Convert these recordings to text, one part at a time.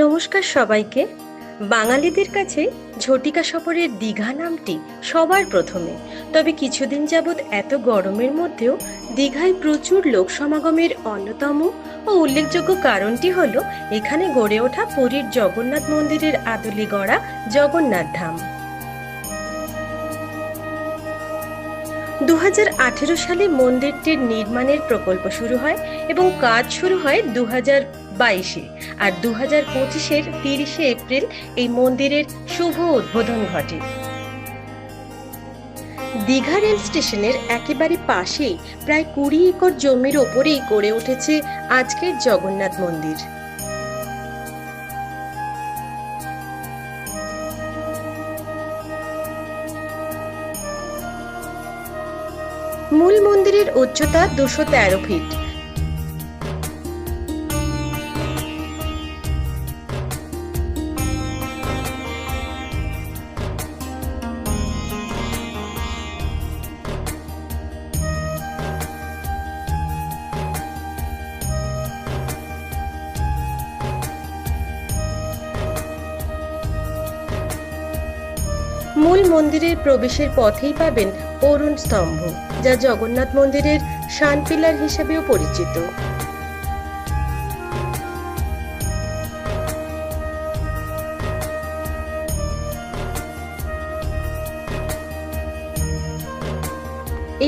নমস্কার সবাইকে। বাঙালিদের কাছে ঝটিকা সফরের দীঘা নামটি সবার প্রথমে। তবে কিছুদিন যাবৎ এত গরমের মধ্যেও দীঘায় প্রচুর লোক সমাগমের অন্যতম ও উল্লেখযোগ্য কারণটি হল, এখানে গড়ে ওঠা পুরীর জগন্নাথ মন্দিরের আদলে গড়া জগন্নাথ ধাম। দু হাজার আঠেরো সালে মন্দিরটির নির্মাণের প্রকল্প শুরু হয় এবং কাজ শুরু হয় দু হাজার বাইশে আর দু হাজার পঁচিশের তিরিশে এপ্রিল এই মন্দিরের শুভ উদ্বোধন ঘটে। দীঘা রেল স্টেশনের একেবারে পাশেই প্রায় কুড়ি একর জমির ওপরেই গড়ে উঠেছে আজকের জগন্নাথ মন্দির। মূল মন্দিরের উচ্চতা দুশো তেরো ফিট। মূল মন্দিরের প্রবেশের পথেই পাবেন অরুণ স্তম্ভ, যা জগন্নাথ মন্দিরের শান পিলার হিসেবেও পরিচিত।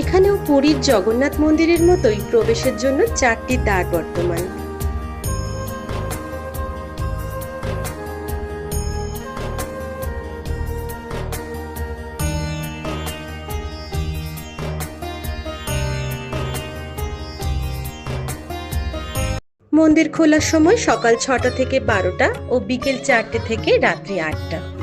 এখানেও পুরীর জগন্নাথ মন্দিরের মতোই প্রবেশের জন্য চারটি দ্বার বর্তমান। মন্দির খোলার সময় সকাল ছটা থেকে বারোটা ও বিকেল চারটে থেকে রাত্রি আটটা।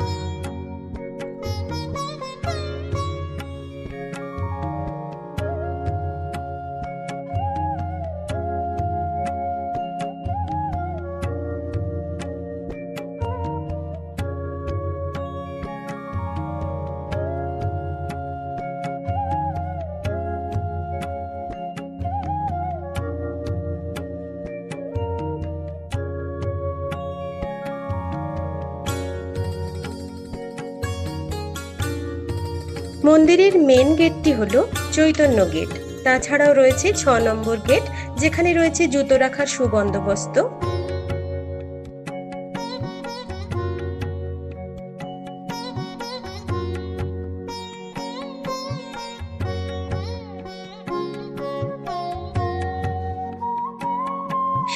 মন্দিরের মেন গেটটি হল চৈতন্য গেট তাছাড়াও রয়েছে ছ নম্বর গেট যেখানে রয়েছে জুতো রাখার সুবন্দোবস্ত।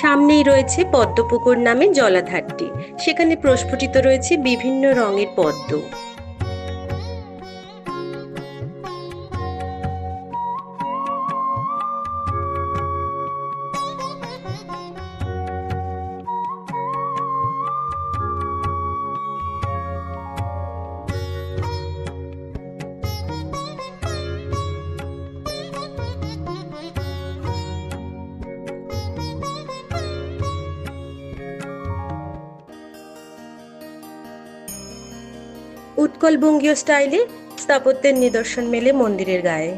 সামনেই রয়েছে পদ্মপুকুর নামে জলাধারটি। সেখানে প্রস্ফুটিত রয়েছে বিভিন্ন রঙের পদ্ম। উৎকল বঙ্গীয় স্টাইলে স্থাপত্যের নিদর্শন মেলে মন্দিরের গায়ে।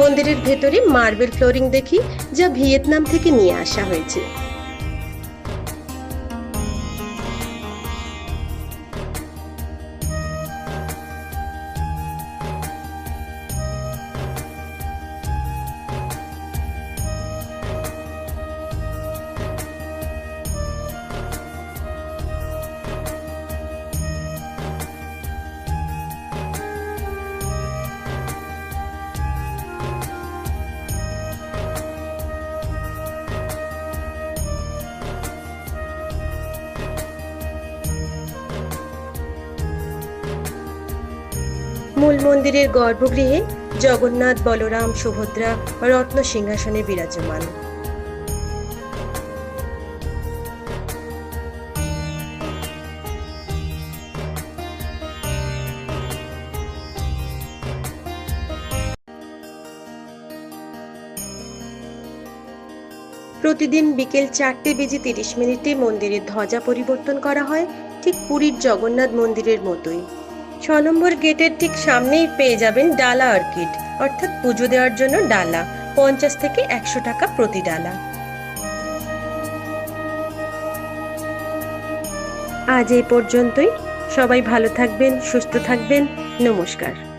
মন্দিরের ভেতরে মার্বেল ফ্লোরিং দেখি যা ভিয়েতনাম থেকে নিয়ে আসা হয়েছে। মূল মন্দিরের গর্ভগৃহে জগন্নাথ, বলরাম, সুভদ্রা, রত্ন সিংহাসনে বিরাজমান। প্রতিদিন বিকেল চারটে বেজে তিরিশ মিনিটে মন্দিরের ধ্বজা পরিবর্তন করা হয়, ঠিক পুরীর জগন্নাথ মন্দিরের মতোই। ছ নম্বর গেটের ঠিক সামনেই পেয়ে যাবেন ডালা অর্কিড, অর্থাৎ পুজো দেওয়ার জন্য ডালা, পঞ্চাশ থেকে একশো টাকা প্রতি ডালা। আজ এই পর্যন্তই। সবাই ভালো থাকবেন, সুস্থ থাকবেন। নমস্কার।